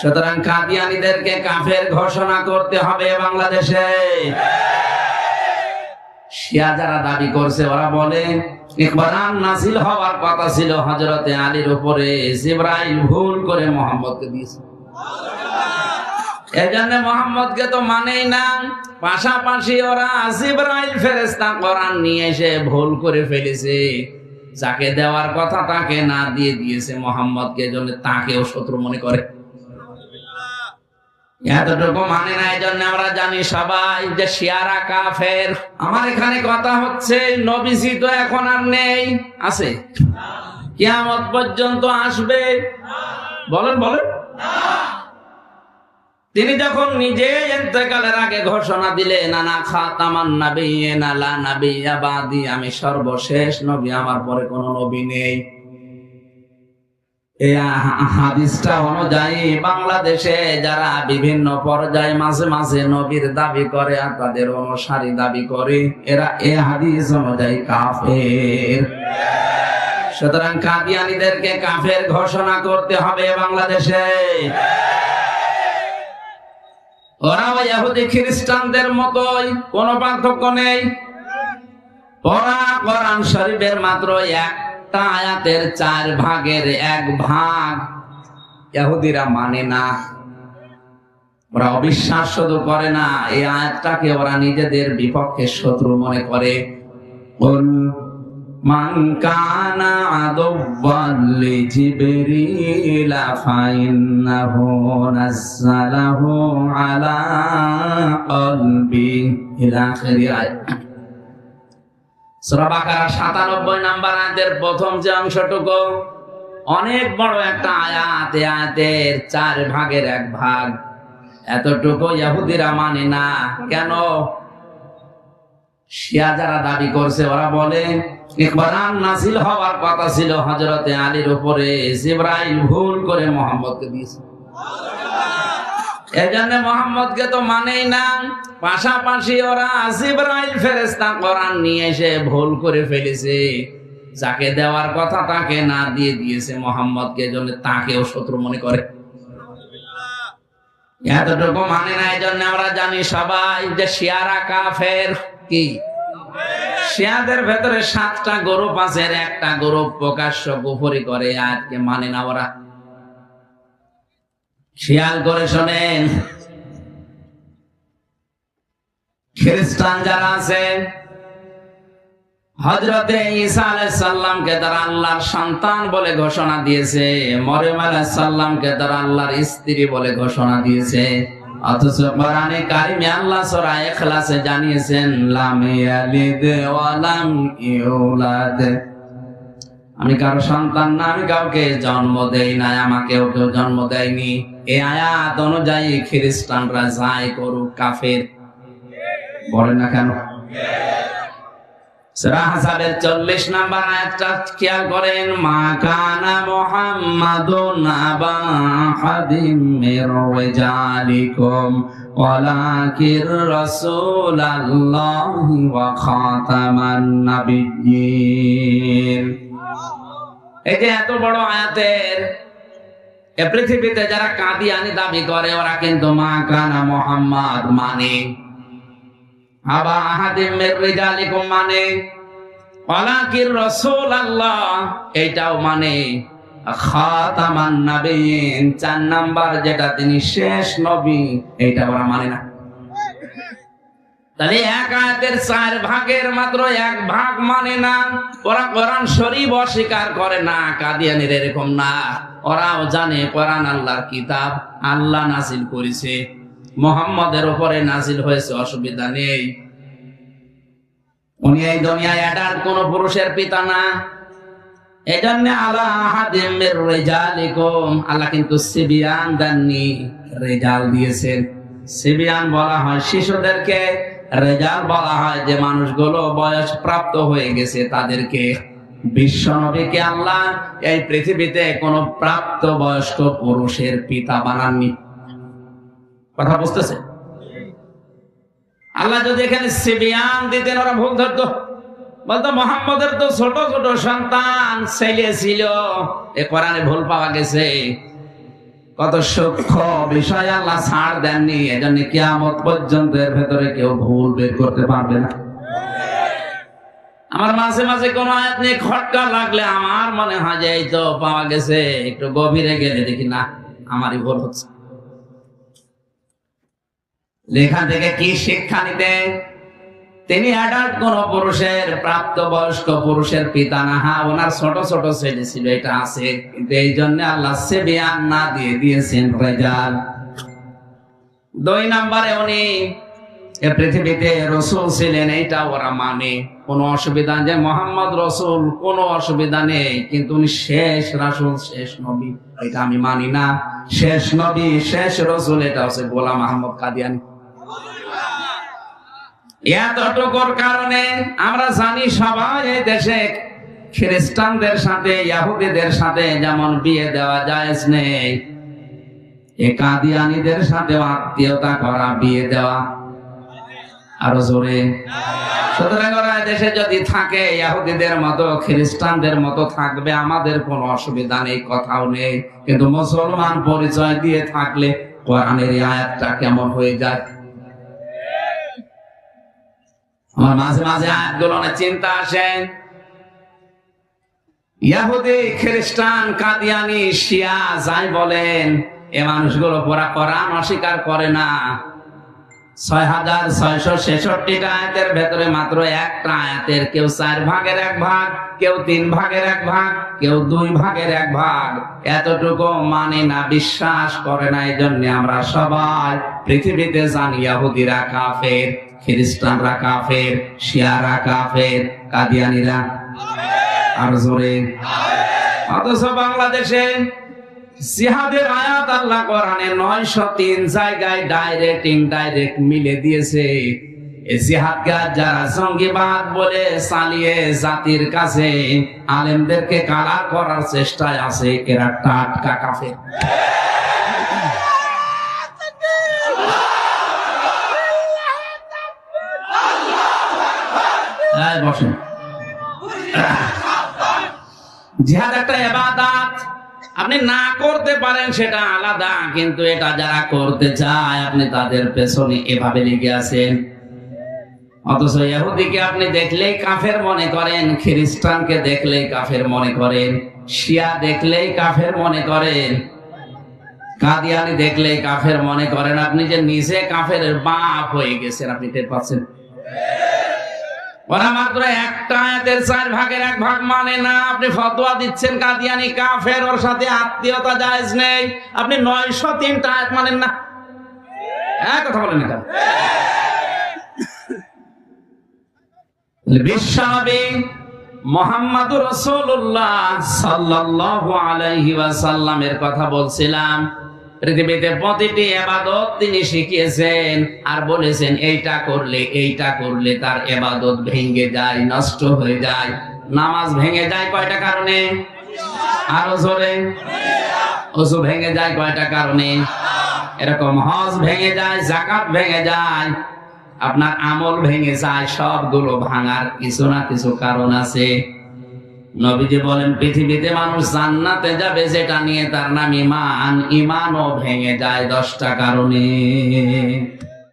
সুতরাং কাদিয়ানিদেরকে কাফের ঘোষণা করতে হবে বাংলাদেশে। শিয়া যারা দাবি করছে, ওরা বলে নাসিল হওয়ার কথা ছিল আলীর উপরে। ভুল করে মোহাম্মদকে দিয়েছে। এজন্য মোহাম্মদকে তো মানেই না। পাশাপাশি ওরা জিব্রাইল ফেরেস্তা কোরআন নিয়ে এসে ভুল করে ফেলেছে। যাকে দেওয়ার কথা তাকে না দিয়ে দিয়েছে মোহাম্মদকে জন্য তাকেও শত্রু মনে করে। এতটুকু মানে না এই জন্য আমরা জানি সবাই যে শিয়ারা কাফের। আমার এখানে কথা হচ্ছে, নবীজি তো এখন আর নেই। আছে? কিয়ামত পর্যন্ত আসবে। বলেন বলেন। তিনি যখন নিজে ইন্তেকালের আগে ঘোষণা দিলেন নানা খাতামান নবী নালা নবী আবাদি আমি সর্বশেষ নবী, আমার পরে কোনো নবী নেই। হাদিসটা অনুযায়ী বাংলাদেশে যারা বিভিন্ন পর্যায়ে মাঝে মাঝে নবীর দাবি করে আর তাদের অনুসারী দাবি করে, এরা এ হাদিস অনুযায়ী কাফের। সুতরাং কাদিয়ানিদেরকে কাফের ঘোষণা করতে হবে বাংলাদেশে। ইহুদি খ্রিস্টানদের মতোই, কোনো পার্থক্য নেই। পড়া কোরআন শরীফের মাত্র একটা আয়াতের চার ভাগের এক ভাগ। ইহুদিরা মানে না। ওরা অবিশ্বাস শুধু করে না। এই আয়াতটাকে ওরা নিজেদের বিপক্ষে শত্রু মনে করে। আলা সাতানব্বই নাম্বার আয়াতের প্রথম যে অংশটুকু, অনেক বড় একটা আয়াত আয়াতের চার ভাগের এক ভাগ। এতটুকু ইয়াহুদিরা মানে না। কেন? শিয়া যারা দাবি করছে, ওরা বলে নাসিল হওয়ার কথা ছিল হজরতে আলীর উপরে। ইব্রাহিম ভুল করে মোহাম্মদকে দিয়েছে। এজন্য মোহাম্মদকে তো মানেই না। পাশাপাশি ওরা জিব্রাইল ফেরেস্তা কোরআন নিয়ে এসে ভুল করে ফেলেছে। যাকে দেওয়ার কথা তাকে না দিয়ে দিয়েছে মোহাম্মদকে জন্য তাকেও শত্রু মনে করে। এতটুকু মানে না এই আমরা জানি সবাই যে শিয়ারা কাফের কি? শিয়াদের ভেতরে সাতটা গ্রুপ আছে একটা গ্রুপ প্রকাশ্য গুফরি করে, আজকে মানে না ওরা। খেয়াল করে শোনেন। খ্রিস্টান যারা আছে হজরতে ঈসা আলাইসাল্লামকে তারা আল্লাহর সন্তান বলে ঘোষণা দিয়েছে, মরিয়ম আলাইসাল্লামকে তারা আল্লাহর স্ত্রী বলে ঘোষণা দিয়েছে। অথচ কোরআনে কারিমে আল্লাহ সূরা ইখলাসে জানিয়েছেন, লাম ইয়ালিদ ওয়া লাম ইউলাদ। আমি কারও সন্তান না, আমি কাউকে জন্ম দেই নাই, আমাকেও কেউ জন্ম দেয়নি। এই আয়াত অনুযায়ী খ্রিস্টানরা যাই করুক, কাফের। বলে না কেন? 40 নাম্বার আয়াতটা খেয়াল করেন, মা কানা মুহাম্মাদুন আবা হাদিম মির রিজালিকুম ওয়ালাকির রাসূলাল্লাহি ওয়া খাতামান নাবিয়্যিন। এই যে এত বড় আয়াতের এ পৃথিবীতে যারা কাদিয়ানি দাবি করে, ওরা কিন্তু মা কানা মোহাম্মদ মানে। আবা আহাদিম রিজালিকুম মানে। ওয়ালাকির রাসূলুল্লাহ, এটাও মানে খাতামান নাবিয়িন চার নাম্বার যেটা তিনি শেষ নবী, এটা ওরা মানে না। তাহলে এক আয়াতের চার ভাগের মাত্র এক ভাগ মানে না, ওরা কোরআন শরীফ অস্বীকার করে না, কাদিয়ানির এরকম না। ওরাও জানে কোরআন আল্লাহর কিতাব, আল্লাহ নাজিল করেছে। মোহাম্মদের উপরে নাজিল হয়েছে, অসুবিধা নেই। উনি এই দুনিয়ায় এটার কোন পুরুষের পিতা না। এই জন্য আল্লাহ আহাদিম মির আল্লাহ কিন্তু সিবিয়ান দেননি, রেজাল দিয়েছেন। সিবিয়ান বলা হয় শিশুদেরকে রেজাল বলা হয় যে মানুষগুলো বয়স প্রাপ্ত হয়ে গেছে, তাদেরকে বিশ্ব নবীকে আল্লাহ এই পৃথিবীতে কোন প্রাপ্ত বয়স্ক পুরুষের পিতা বানাননি। কথা বুঝতেছে? আল্লাহ যদি এখানে সিবিয়ান দিতেন, ওরা ভুল ধরতো। বলতো, মোহাম্মদের তো ছোট ছোট সন্তান, ছেলে ছিল, এ কোরআনে ভুল পাওয়া গেছে। কত সূক্ষ্ম বিষয় আল্লাহ ছাড় দেননি, এজন্য কিয়ামত পর্যন্ত এর ভেতরে কেউ ভুল বের করতে পারবে না। আমার মাঝে মাঝে কোন আয়াত নিয়ে খটকা লাগলে আমার মনে হয় যে এই তো পাওয়া গেছে, একটু গভীরে গেলে দেখি না, আমারই ভুল হচ্ছে। লেখা থেকে কি শিক্ষা নিতে? তিনি অ্যাডাল্ট কোন পুরুষের প্রাপ্ত বয়স্ক পুরুষের পিতা না হা ওনার ছোট ছোট ছেলে ছিল, এটা আছে। কিন্তু এই জন্য আল্লাহ সে বিয়ান না দিয়ে দিয়েছেন রেজাল। দুই নম্বরে উনি পৃথিবীতে রসুল ছিলেন, এইটা ওরা মানে। কোনো অসুবিধা যে মোহাম্মদ রসুল, কোনো অসুবিধা নেই। কিন্তু উনি শেষ রাসুল, শেষ নবী, এটা আমি মানি না। শেষ নবী, শেষ রসুল, এটা হচ্ছে গোলাম আহমদ কাদিয়ানি। এতটুকুর কারণে আমরা জানি সবাই এই দেশে খ্রিস্টানদের সাথে, ইয়াহুদিদের সাথে যেমন বিয়ে দেওয়া যায় নেই এ কাদিয়ানিদের সাথে আত্মীয়তা করা, বিয়ে দেওয়া। আরও জোরে। দেশে যদি থাকে ইহুদিদের মতো, খ্রিস্টানদের মতো থাকবে, আমাদের কোনো অসুবিধা নেই, কথাও নেই। কিন্তু মুসলমান পরিচয় দিয়ে থাকলে কোরআনের আয়াতটা কেমন হয়ে যায়? আমার মাঝে মাঝে চিন্তা ইয়াহুদি, খ্রিস্টান, কাদিয়ানি, শিয়া, যাই বলেন, এ মানুষগুলো পড়া কোরআন অস্বীকার করে না। ছয় হাজার ছয়শো ছেষট্টিটা আয়াতের ভেতরে মাত্র একটা আয়াতের কেউ চার ভাগের এক ভাগ, কেউ তিন ভাগের এক ভাগ, কেউ দুই ভাগের এক ভাগ। এতটুকু মানে না, বিশ্বাস করে না এই জন্য আমরা সবাই পৃথিবীতে জানি ইয়াহুদিরা কাফের। খ্রিস্টানরা কাফের, শিয়ারা কাফের, কাদিয়ানিরা। আর জোরে। অথচ বাংলাদেশে আয়াত আল্লাহ কোরআনে নয়শো তিন জায়গায় ডাইরেক্ট মিলে দিয়েছে। যারা বলে চালিয়ে জাতির কাছে, আলেমদেরকে কালার করার চেষ্টায় আছে, এরা টাটকা কাফের। আপনি না করতে পারেন সেটা আলাদা, কিন্তু এটা যারা করতে চায়, আপনি তাদের পেছনে এভাবে লেগে আছেন। অথচ ইহুদিকে আপনি দেখলেই কাফের মনে করেন, খ্রিস্টানকে দেখলেই কাফের মনে করেন, শিয়া দেখলেই কাফের মনে করেন, কাদিয়ানি দেখলেই কাফের মনে করেন। আপনি যে নিজে কাফের বাপ হয়ে গেছেন, আপনি টের পাচ্ছেন? ওরা মাত্র একটা আয়াতের চার ভাগের এক ভাগ মানে না। আপনি ফতোয়া দিচ্ছেন কাদিয়ানি কাফের, ওর সাথে আত্মীয়তা জায়েজ নেই। আপনি নয়শো তিনটা আয়াত মানেন না। এক কথা বলেন না কেন বিশ্বনবী মোহাম্মদুর রাসূলুল্লাহ সাল্লাল্লাহু আলাইহি কথা বলছিলাম। পৃথিবীতে প্রতিটি এবাদত তিনি শিখিয়েছেন আর বলেছেন, এইটা করলে এইটা করলে তার এবাদত ভেঙে যায়, নষ্ট হয়ে যায়। নামাজ ভেঙে যায় কয়টা কারণে? আরও জোরে। ওসু ভেঙে যায় কয়টা কারণে? এরকম হজ ভেঙে যায় জাকাত ভেঙে যায়, আপনার আমল ভেঙে যায়, সবগুলো ভাঙার কিছু না কিছু কারণ আছে। নবীজি বলেন, পৃথিবীতে মানুষ জান্নাতে যাবে, যেটা নিয়ে তার নাম ইমান, ইমানও ভেঙে যায় দশটা কারণে।